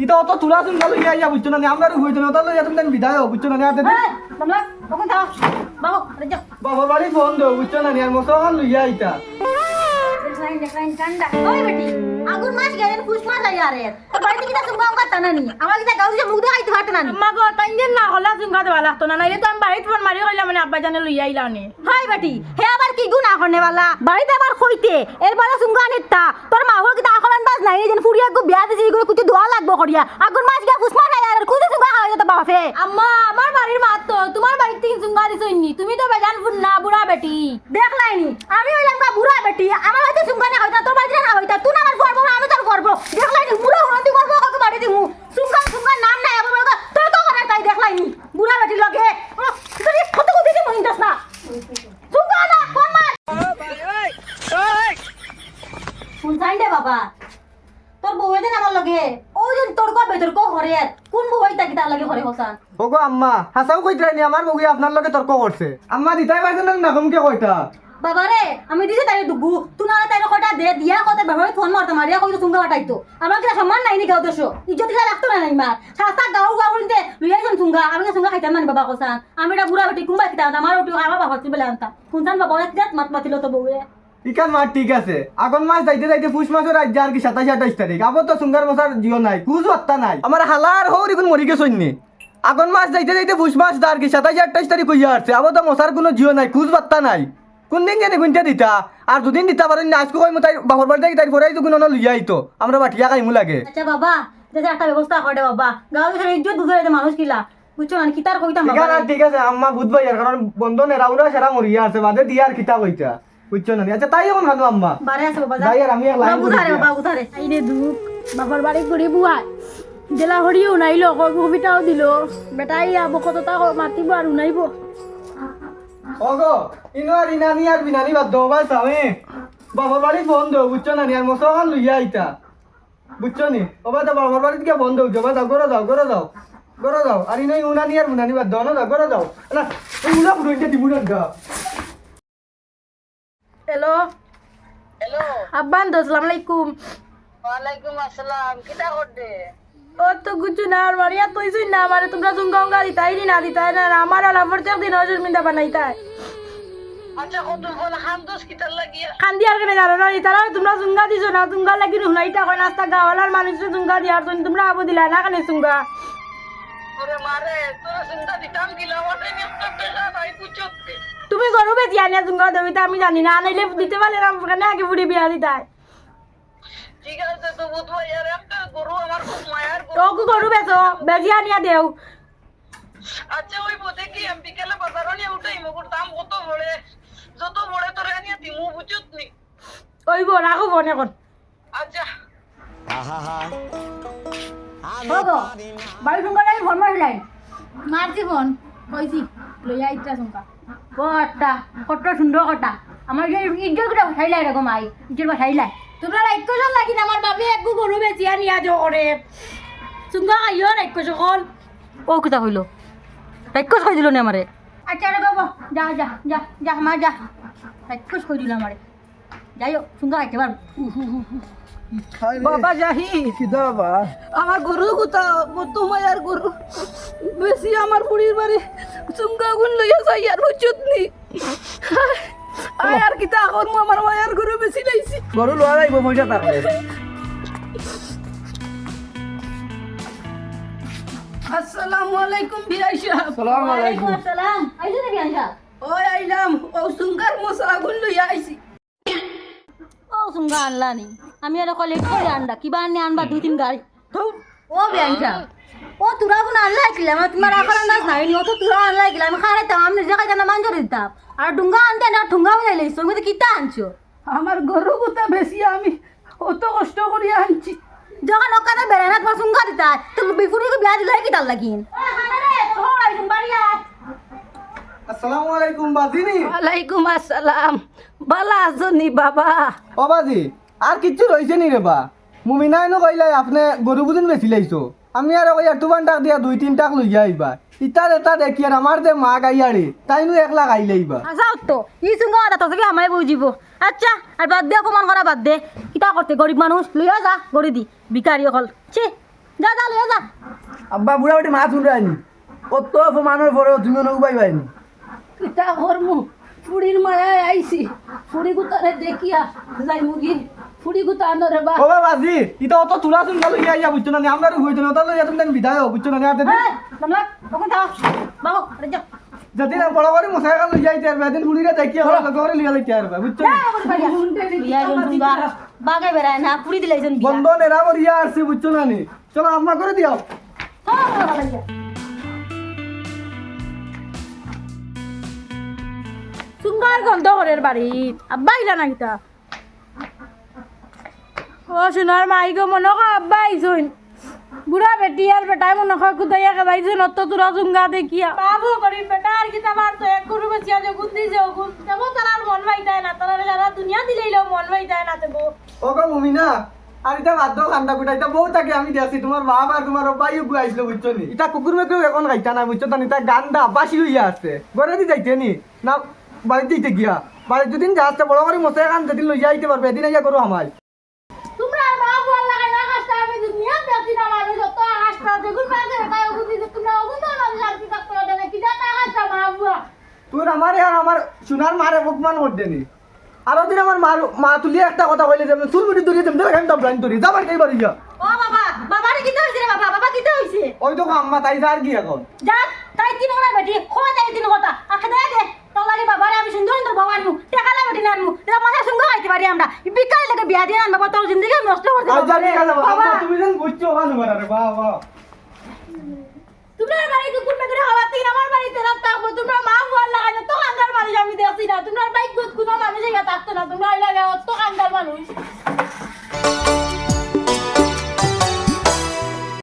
ইতা অত তুলা চুঙ্গা লইয়া ইয়া বুঝছ না আমরা হইতো না তাহলে তুমি বিদায় হও বুঝছ না নি, আতে এই, বাবলা, ওখানে বাবু, আরে যাও। বাবার বাড়ি ফোন দেও বুঝছ না আর মশান লইয়া ইতা দেখলাইন, দেখলাইন, ঠান্ডা। ওই বেটি, আগুন মাছ গেলেন, ফুস মাছ আইয়া রে। বাড়িতে কিনা সুঙ্গা অঙ্কা টানা নি? আমার কিনা গাউ দিছে, মুখ দিয়ে খাইতে পারতে না নি? গো তাই না হলা চুঙ্গা দেওয়া লাগতো না নাইলে তো আমি বাড়িতে ফোন মারি কইলাম মানে আব্বা জানে লইয়া আইলা নে হয় বেটি, হে আবার কি গুনাহ করনে বালা? বাড়িতে আবার কইতে, এরপরে সুঙ্গা আনিতা। তোর মা হল কিতা আকল আন্দাজ নাই, এই যেন ফুরিয়া গো বিয়া দিছে, এগুলো কুচি দোয়া লাগবো করিয়া। আগুন মাছ গিয়া ফুস মাছ আইয়া রে, কুচি সুঙ্গা খাওয়াই যেত বাপে। আম্মা আমার বাড়ির মাত তো তোমার বাড়ির থেকে চুঙ্গা দিছইনি তুমি তো বেজান ফুন না বুড়া বেটি দেখ লাইনি আমি হইলাম গা বুড়া বেটি, আমার হয়তো সুঙ্গা না হইতা, তোর বাড়িতে না হইতা, তুই আমার করব আমি তোর করব। দেখলাই নি, বুড়া হনতি করব, কাউকে বাড়ি দিমু। সুঙ্গা সুঙ্গা নাম নাই, আবার বলব, তোর তো করে তাই দেখলাই নি, বুড়া বেটির লগে। তুই কত কত দিছি মহিন্দাস না। সুঙ্গা না, কোন মার? কোন সাইডে বাবা তোর বউ এদিন আমার লগে ও যেন তোর কো বেতর কো হরে কোন বউ হইতা কি তার লগে হরে হসান ওগো আম্মা হাসাও কইতে নি আমার বউয়ে আপনার লগে তর্ক করছে আম্মা দিতাই পাইছেন না কমকে কইতা বাবা রে আমি দিছি তাই তুই না তাই কটা দে দিয়া কতে বাবা ফোন মারতে মারিয়া কইতো সুঙ্গা বাটাইতো আমার কি সম্মান নাই নি গাও দেশ ইজ্জত দিলা লাগতো না নাই মার সাস্তা গাও গাও বলতে লইয়া যাম সুঙ্গা আমি না সুঙ্গা খাইতাম মানে বাবা কসান আমি এটা বুড়া বেটি কুম্বা কিতা আমার ওটি আমার বাবা বলে আনতা। কোনসান বাবা মাত মাতিলো তো বউয়ে ইকান মা ঠিক আছে। আগুন মাস যাইতে যাইতে পুষ মাসের রাজ্য আর কি সাতাশ আঠাশ তারিখ। আবার তো সুঙ্গার মশার জিও নাই কুজ বার্তা নাই। আমার হালার হৌর এখন মরি গেছে আগুন মাস যাইতে যাইতে পুষ মাস আর কি সাতাশ আঠাশ তারিখ হইয়া আসছে। আবার তো মশার কোনো জিও নাই কুজ বার্তা নাই। কোন দিন জানি গুনটা দিতা আর দুদিন দিতা পারেন না আজকে কই তাই বাপর বাড়িতে তাই পরে তো কোনো লইয়া আইতো। আমরা বাটিয়া খাইমু লাগে। আচ্ছা বাবা যাতে একটা ব্যবস্থা করে দে বাবা। গাও ইজ্জত দুধরে মানুষ কিলা। বুঝছ না কিতার কইতাম ঠিক আছে আম্মা বুঝবাই আর কারণ বন্ধ নেরাউরা সেরা মরিয়া আছে বাদে দিয়া আর কিতা কইতা। বুঝছ না আচ্ছা তাই এখন ভালো আম্মা বারে আছে বাবা যাই আর আমি লাইন করি বাবা উধারে এই রে দুঃখ। বাবার বাড়ি ঘুরি বুয়াই জেলা হরিও উনাইলো কবিতাও দিল। বেটাই আবো কতটা মাতিব আর উনাইব ওগো ইনো আর ইনানি আর বিনানি বাদ দাও বাস আমি। বাবার বাড়ি ফোন দেও বুঝছ না আর মশান লইয়া আইতা বুঝছ নি ওবা তো বাবার বাড়ি গিয়ে ফোন দেও যাবা যাও করে যাও করে যাও করে যাও আর ইনো উনানি আর বিনানি বাদ দাও না যাও করে যাও না উলা পুরো দিমু না গা। হ্যালো আব্বান তো আসসালামু আলাইকুম ওয়ালাইকুম আসসালাম কিটা করতে ও তো গুচু না আর মারিয়া তুইছুই না আমারে তোমরা চুঙ্গা উঙ্গা দিতাই নি দিতাই না আমার আলা প্রত্যেক দিন হজুর মিন্দা বানাইতাই আচ্ছা কত বল খান দোষ কিটার কান্দি আর কেনে জানো না তারা তোমরা চুঙ্গা দিছো না চুঙ্গা লাগি হুনাইটা কয় নাস্তা গাওয়ালার মানুষের চুঙ্গা দিয়ার জন্য তোমরা আবু দিলা না কেন চুঙ্গা ওরে মারে তোরা চিন্তা দিতাম গিলা ওটা নিয়ে নাই বুঝতে তুমি গরু বেশি আনিয়া চুঙ্গা দেবে তা আমি জানি না। আনাইলে দিতে পারলে না কেন আগে বুড়ি বিয়া দিতাই ঠিক আছে তো বুঝব আর একটা গরু আমার খুব মায়ার গরু। গরু বেচো বেশি আনিয়া দেও। আচ্ছা ওই বোধে কি নিয়ে দাম কত যত বড়ে তোরা নিয়ে দিমু বুঝত নি। ওইব রাখো ফোন এখন আচ্ছা। বাবা বাড়ি সুঙ্গা নাই ফোন মারলাই মারছি ফোন কইছি লইয়া কটা? কত সুন্দর কটা? আমার যে ইজ্জত করে বসাইলাই রে গো মাই, ইজ্জত বসাইলাই তোমরা রাইক্য জল লাগি না, আমার বাপে একু গরু বেচি আনিয়া দিও করে চুঙ্গা খাইও রাইক্য সকল ও কিতা হইল রাক্ষস কই দিল নি আমারে? আচ্ছা রে বাবা, যা যা যা যা, মা, যা। রাক্ষস কই দিল আমারে। যাইও, সুন্দর আইতে পারব বাবা যাহি আমার গরু কোথা কত মায়ার গরু। বেশি আমার বুড়ির বাড়ি। চুঙ্গা গুন লইয়া যাই আর বুঝত নি আয় আর কিতা এখন আমার মায়ার গরু বেশি লাইছি গরু লোয়া যাইব পয়সা থাকলে আসসালামু আলাইকুম বিয়াই সাহেব সালাম ওয়ালাইকুম আলাইকুম। আসসালাম। আইছো নাকি আনসা ওই আইলাম ও চুঙ্গার মশলা গুন লইয়া আইছি ও সুঙ্গা আনলা নি আমি আর কলে করে আনবা কিবা আনি আনবা দুই তিন গাড়ি। ও ও আনলা কিলা আমি তোমার আকল আন্দাজ নাই নি ও তো তুরা আনলা কিলা আমি খাইতাম আমি নিজে খাইতাম না মাঞ্জর দিতাম। আর ডুঙ্গা আনতে না ঠুঙ্গা বানাই লইছো। আমি তো কিতা আনছো? আমার গরু কোথা বেশি আমি? অত কষ্ট করিয়া আনছি। যখন ওখানে বেড়ে না তোমার সুঙ্গা দিতা। তো বিফুরিকে বিয়া দিলে কি তার লাগিন? আসসালামু আলাইকুম বাজিনি ওয়ালাইকুম আসসালাম। বালা আজনি বাবা। ও বাজি আর কিচ্ছু রইছে নি রে বা। মুমিনা এনো কইলাই আপনি গরু বুদিন বেশি লাইছো। আমি আর কই একটু টাক দিয়া দুই তিন টাক লইয়া আইবা ইটা এটা দেখি আর আমার যে মা গাইয়াড়ি তাইনু এক লাখ আইলেইবা যাও তো। ই সুঙ্গা দাতা তবে আমায় বুঝিব আচ্ছা আর বাদ দে অপমান করা বাদ দে। কিতা করতে গরিব মানুষ লইয়া যা গড়ি দি। ভিকারি অকল। ছি যা যা লিয়ে যা। আব্বা বুড়া বেটি মাছ উড়ায়নি কত অপমানের পরেও তুমি অনু উপায় পাইনি কিতা করমু ফুড়ির মায়ায় আইছি। ফুড়ি গুতারে দেখিয়া যাই মুগি। ফুড়ি গুতা বা ও অত তুলা ইয়া বুঝছ না আমরা হইতো না তাহলে ইয়া তুমি বিদায় হও বুঝছ না আর তোমরা তখন বাবু যদি বড় করে হলো লিয়া বুঝছ বাগে দিলাইছেন বন্ধ আসছে বুঝছ না নি? চলো আম্মা করে দিও হ্যাঁ বাবা ভাইয়া চুঙ্গার গন্ধ ঘরের বাড়ি আব্বা না কিতা ও সোনার মাই গো মনে কর আব্বা আইসুন বুড়া বেটি আর বেটাই মনে কর কুদাইয়া কাদাইছে নত তোরা চুঙ্গা দেখিয়া। বাবু করি বেটা আর কিতা মার তো এক গরু বেচিয়া যে গুণ দিছে গুণ দেবো তার মন ভাইতায় না তারা যারা দুনিয়া দিলেইলেও মন ভাইতায় না দেবো ও গো মুমিনা আর এটা বাদ দাও ঠান্ডা কুটা এটা বউ থাকে আমি দেখছি তোমার বাপ আর তোমার বায়ু গু আইছিল বুঝছ নি? এটা কুকুর মেকুর এখন খাইতা না বুঝছ না? এটা গান্দা বাসি হইয়া আছে। ঘরে দি যাইতে নি? না বাড়ি দিতে গিয়া। বাড়ি দুদিন যাচ্ছে বড় করে মশাই কান যেদিন লইয়া আইতে পারবে এদিন আইয়া করো আমায় তোমরা মা বল লাগাই না কাজটা আমি দুনিয়া দেখি না মানুষ যত কাজটা যেগুলো পাইছে তাই ওগুলো দিছে তোমরা ওগুলো তো না শান্তি থাকতে হবে না কি জানা তোর আমার আর আমার সোনার মারে আরও আমার মার মা তুলিয়ে একটা কথা কইলে যে চুল ধরিয়ে দেম দেখেন তো ব্লাইন যাবার কেই বাড়ি গিয়া? ও বাবা বাবারে কিতে হইছে রে বাবা? বাবা কিতে হইছে? ওই তো আম্মা তাই যার কি এখন। যা তাই তিন বেটি খোয়া তাই তিন কথা। আখে দে দে। তোর লাগে বাবারে আমি সুন্দর সুন্দর বাবা আনমু টাকা লাগে বেটি আনমু। এটা মাথা সুন্দর খাইতে পারি আমরা। বিকাল লাগে বিয়া দিয়ে আনবা তোর জিন্দগি নষ্ট করতে বাবা। তুমি যেন বুঝছ ভালো করে বাহ